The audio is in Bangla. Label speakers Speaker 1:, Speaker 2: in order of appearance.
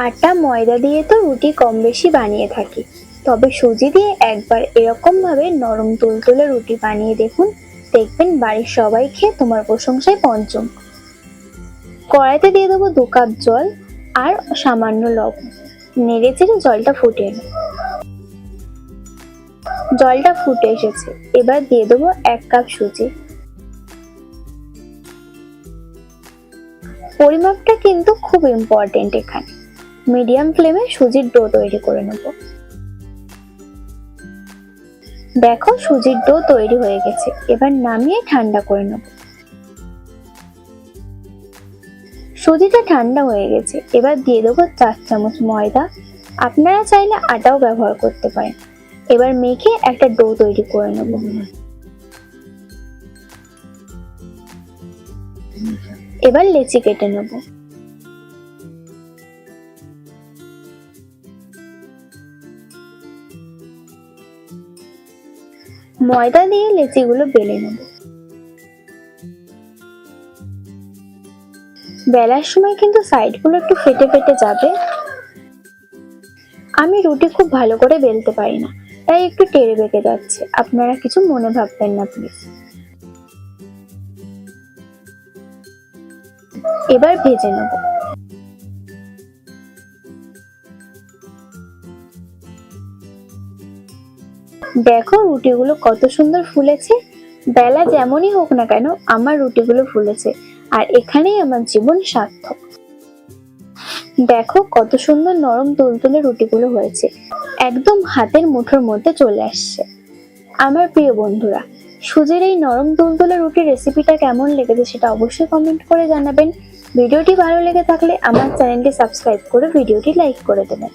Speaker 1: আটা, ময়দা দিয়ে তো রুটি কম বেশি বানিয়ে থাকি। তবে সুজি দিয়ে একবার এরকম ভাবে নরম তুলতুলে রুটি বানিয়ে দেখুন। দেখবেন বাড়ির সবাই খেয়ে তোমার প্রশংসায় পঞ্চম। কড়াইতে দিয়ে দেবো দু কাপ জল আর সামান্য লবণ। নেড়ে চেড়ে জলটা ফুটে জলটা ফুটে এসেছে। এবার দিয়ে দেবো এক কাপ সুজি। পরিমাপটা কিন্তু খুব ইম্পর্টেন্ট এখানে। মিডিয়াম ফ্লেমে সুজির ডো তৈরি করে নেব। দেখো সুজির ডো তৈরি হয়ে গেছে, এবার নামিয়ে ঠান্ডা করে নেব। সুজিটা ঠান্ডা হয়ে গেছে, এবার দিয়ে দেবো চার চামচ ময়দা, আপনারা চাইলে আটাও ব্যবহার করতে পারেন। এবার মেখে একটা ডো তৈরি করে নেব। এবার লেচি কেটে নেব। ময়দা দিয়ে লেচিগুলো বেলে নেব। বেলার সময় কিন্তু সাইডগুলো একটু ফেটে ফেটে যাবে। আমি রুটি খুব ভালো করে বেলতে পারি না, তাই একটু টেরে বেঁকে যাচ্ছে। আপনারা কিছু মনে ভাববেন না, প্লিজ। এবার ভেজে নেব। দেখো রুটিগুলো কত সুন্দর ফুলেছে। বেলা যেমনই হোক না কেন, আমার রুটিগুলো ফুলেছে। আর এখানেই আমার জীবন সার্থক। দেখো কত সুন্দর নরম তুলতুলে রুটিগুলো হয়েছে। একদম হাতের মুঠোর মধ্যে চলে আসছে। আমার প্রিয় বন্ধুরা, সুজির এই নরম তুলতুলে রুটির রেসিপিটা কেমন লেগেছে সেটা অবশ্যই কমেন্ট করে জানাবেন। ভিডিওটি ভালো লেগে থাকলে আমার চ্যানেলটি সাবস্ক্রাইব করে ভিডিওটি লাইক করে দেবেন।